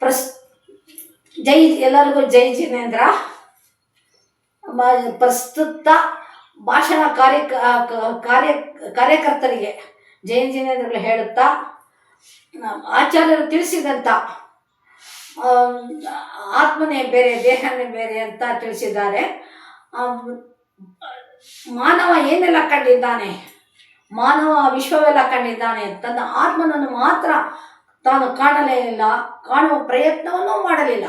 ಪ್ರಸ್ ಜೈ ಎಲ್ಲರಿಗೂ ಜೈ ಜಿನೇಂದ್ರ. ಪ್ರಸ್ತುತ ಭಾಷಣ ಕಾರ್ಯ ಕಾರ್ಯ, ಕಾರ್ಯಕರ್ತರಿಗೆ ಜೈ ಜಿನೇಂದ್ರಗಳು ಹೇಳುತ್ತಾ ಆಚಾರ್ಯರು ತಿಳಿಸಿದಂಥ ಆತ್ಮನೇ ಬೇರೆ, ದೇಹನೇ ಬೇರೆ ಅಂತ ತಿಳಿಸಿದ್ದಾರೆ. ಮಾನವ ಏನೆಲ್ಲ ಕಂಡಿದ್ದಾನೆ? ಮಾನವ ವಿಶ್ವವೆಲ್ಲ ಕಂಡಿದ್ದಾನೆ? ತನ್ನ ಆತ್ಮನನ್ನು ಮಾತ್ರ ತಾನು ಕಾಣಲೇ ಇಲ್ಲ ಕಾಣುವ ಪ್ರಯತ್ನವನ್ನೂ ಮಾಡಲಿಲ್ಲ.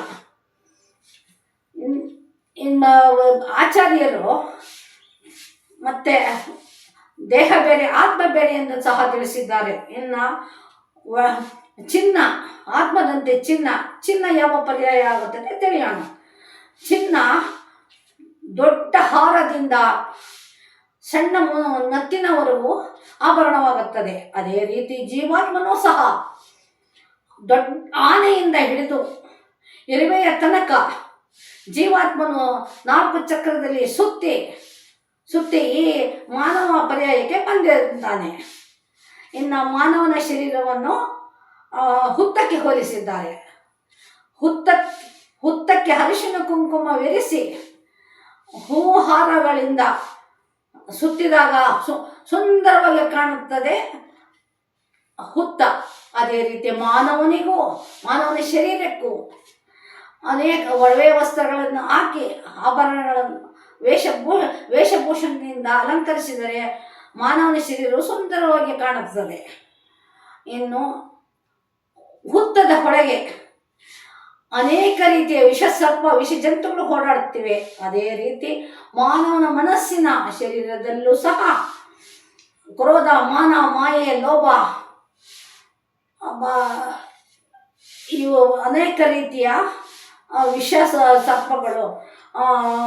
ಇನ್- ಇನ್ನು ಆಚಾರ್ಯರು ಮತ್ತೆ ದೇಹ ಬೇರೆ, ಆತ್ಮ ಬೇರೆ ಎಂದು ಸಹ ತಿಳಿಸಿದ್ದಾರೆ. ಇನ್ನು ಚಿನ್ನ, ಆತ್ಮದಂತೆ ಚಿನ್ನ ಚಿನ್ನ ಯಾವ ಪರ್ಯಾಯ ಆಗುತ್ತದೆ ತಿಳಿಯೋಣ. ಚಿನ್ನ ದೊಡ್ಡ ಹಾರದಿಂದ ಸಣ್ಣ ನತ್ತಿನವರೆಗೂ ಆಭರಣವಾಗುತ್ತದೆ. ಅದೇ ರೀತಿ ಜೀವಾತ್ಮನೂ ಸಹ ದೊಡ್ಡ ಆನೆಯಿಂದ ಹಿಡಿದು ಎರಿವೆಯ ತನಕ ಜೀವಾತ್ಮನು ನಾಲ್ಕು ಚಕ್ರದಲ್ಲಿ ಸುತ್ತಿ ಸುತ್ತಿ ಈ ಮಾನವ ಪರ್ಯಾಯಕ್ಕೆ ಬಂದಿದ್ದಾನೆ. ಇನ್ನು ಮಾನವನ ಶರೀರವನ್ನು ಹುತ್ತಕ್ಕೆ ಹೋಲಿಸಿದ್ದಾರೆ. ಹುತ್ತ, ಹುತ್ತಕ್ಕೆ ಅರಿಶಿನ ಕುಂಕುಮವಿರಿಸಿ ವಿರಿಸಿ ಹಾರಗಳಿಂದ ಸುತ್ತಿದಾಗ ಸುಂದರವಾಗಿ ಕಾಣುತ್ತದೆ ಹುತ್ತ. ಅದೇ ರೀತಿ ಮಾನವನಿಗೂ, ಮಾನವನ ಶರೀರಕ್ಕೂ ಅನೇಕ ಒಡವೆ ವಸ್ತ್ರಗಳನ್ನು ಹಾಕಿ ಆಭರಣಗಳನ್ನು ವೇಷಭೂ ವೇಷಭೂಷಣದಿಂದ ಅಲಂಕರಿಸಿದರೆ ಮಾನವನ ಶರೀರವು ಸುಂದರವಾಗಿ ಕಾಣುತ್ತದೆ. ಇನ್ನು ಹುತ್ತದ ಹೊರಗೆ ಅನೇಕ ರೀತಿಯ ವಿಷ ಸರ್ಪ, ವಿಷ ಜಂತುಗಳು ಓಡಾಡುತ್ತಿವೆ. ಅದೇ ರೀತಿ ಮಾನವನ ಮನಸ್ಸಿನ ಶರೀರದಲ್ಲೂ ಸಹ ಕ್ರೋಧ, ಮಾನ, ಮಾಯೆ, ಲೋಭ ಇವು ಅನೇಕ ರೀತಿಯ ವಿಷ ಸರ್ಪಗಳು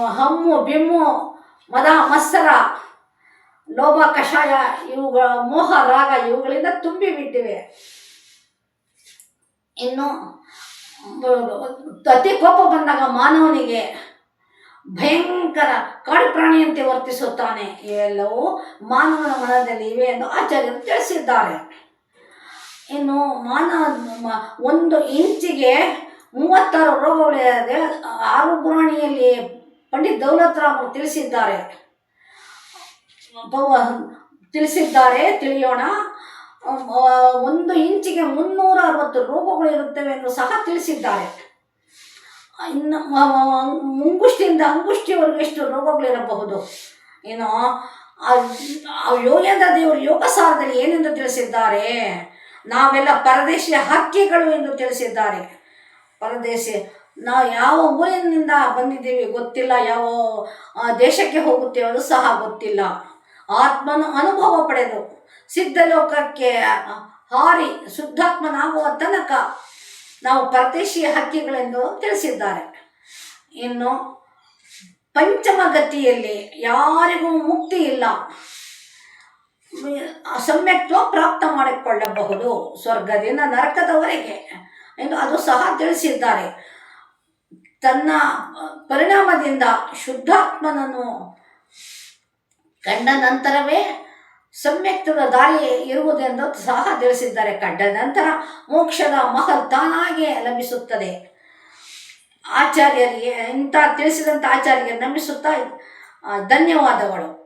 ಹಮ್ಮು, ಬಿಮ್ಮು, ಮದ, ಮತ್ಸರ, ಲೋಭ, ಕಷಾಯ, ಇವುಗಳ ಮೋಹ, ರಾಗ ಇವುಗಳಿಂದ ತುಂಬಿ ಬಿಟ್ಟಿವೆ. ಇನ್ನು, ಅತಿ ಕೋಪ ಬಂದಾಗ ಮಾನವನಿಗೆ ಭಯಂಕರ ಕಾಡು ಪ್ರಾಣಿಯಂತೆ ವರ್ತಿಸುತ್ತಾನೆ. ಇವೆಲ್ಲವೂ ಮಾನವನ ಮನದಲ್ಲಿ ಇವೆ ಎಂದು ಆಚಾರ್ಯರು ತಿಳಿಸಿದ್ದಾರೆ. ಇನ್ನು ಮಾನ ಒಂದು ಇಂಚಿಗೆ ಮೂವತ್ತಾರು ರೋಗಗಳಿದೆ ಆರು ಪುರಾಣಿಯಲ್ಲಿ ಪಂಡಿತ್ ದೌಲತ್ ರಾಮ್ ತಿಳಿಸಿದ್ದಾರೆ. ತಿಳಿಸಿದ್ದಾರೆ, ತಿಳಿಯೋಣ. ಒಂದು ಇಂಚಿಗೆ ಮುನ್ನೂರ ಅರವತ್ತು ರೋಗಗಳು ಇರುತ್ತವೆ ಎಂದು ಸಹ ತಿಳಿಸಿದ್ದಾರೆ. ಇನ್ನು ಮುಂಗುಷ್ಟಿಯಿಂದ ಅಂಗುಷ್ಟಿವರೆಗೂ ಎಷ್ಟು ರೋಗಗಳಿರಬಹುದು? ಏನು ಯೋಗೇಂದ್ರ ದೇವರು ಯೋಗ ಸಾರದಲ್ಲಿ ಏನೆಂದು ತಿಳಿಸಿದ್ದಾರೆ? ನಾವೆಲ್ಲ ಪರದೇಶಿಯ ಹಕ್ಕಿಗಳು ಎಂದು ತಿಳಿಸಿದ್ದಾರೆ. ಪರದೇಶಿ ನಾವು ಯಾವ ಊರಿನಿಂದ ಬಂದಿದ್ದೀವಿ ಗೊತ್ತಿಲ್ಲ, ಯಾವ ದೇಶಕ್ಕೆ ಹೋಗುತ್ತೇವೆ ಸಹ ಗೊತ್ತಿಲ್ಲ. ಆತ್ಮನ ಅನುಭವ ಪಡೆದು ಸಿದ್ಧಲೋಕಕ್ಕೆ ಹಾರಿ ಶುದ್ಧಾತ್ಮನಾಗುವ ತನಕ ನಾವು ಪರದೇಶಿಯ ಹಕ್ಕಿಗಳೆಂದು ತಿಳಿಸಿದ್ದಾರೆ. ಇನ್ನು ಪಂಚಮ ಗತಿಯಲ್ಲಿ ಯಾರಿಗೂ ಮುಕ್ತಿ ಇಲ್ಲ. ಸಮ್ಯಕ್ತ್ವ ಪ್ರಾಪ್ತ ಮಾಡಿಕೊಳ್ಳಬಹುದು ಸ್ವರ್ಗದಿಂದ ನರಕದವರೆಗೆ ಎಂದು ಅದು ಸಹ ತಿಳಿಸಿದ್ದಾರೆ. ತನ್ನ ಪರಿಣಾಮದಿಂದ ಶುದ್ಧಾತ್ಮನನ್ನು ಕಂಡ ನಂತರವೇ ಸಮ್ಯಕ್ತದ ದಾರಿ ಇರುವುದೆಂದು ಸಹ ತಿಳಿಸಿದ್ದಾರೆ. ಕಂಡ ನಂತರ ಮೋಕ್ಷದ ಮಹಲ್ ತಾನಾಗಿಯೇ ಲಭಿಸುತ್ತದೆ. ಆಚಾರ್ಯರಿಗೆ ಇಂಥ ತಿಳಿಸಿದಂಥ ಆಚಾರ್ಯರಿಗೆ ನಮಿಸುತ್ತಾ ಧನ್ಯವಾದಗಳು.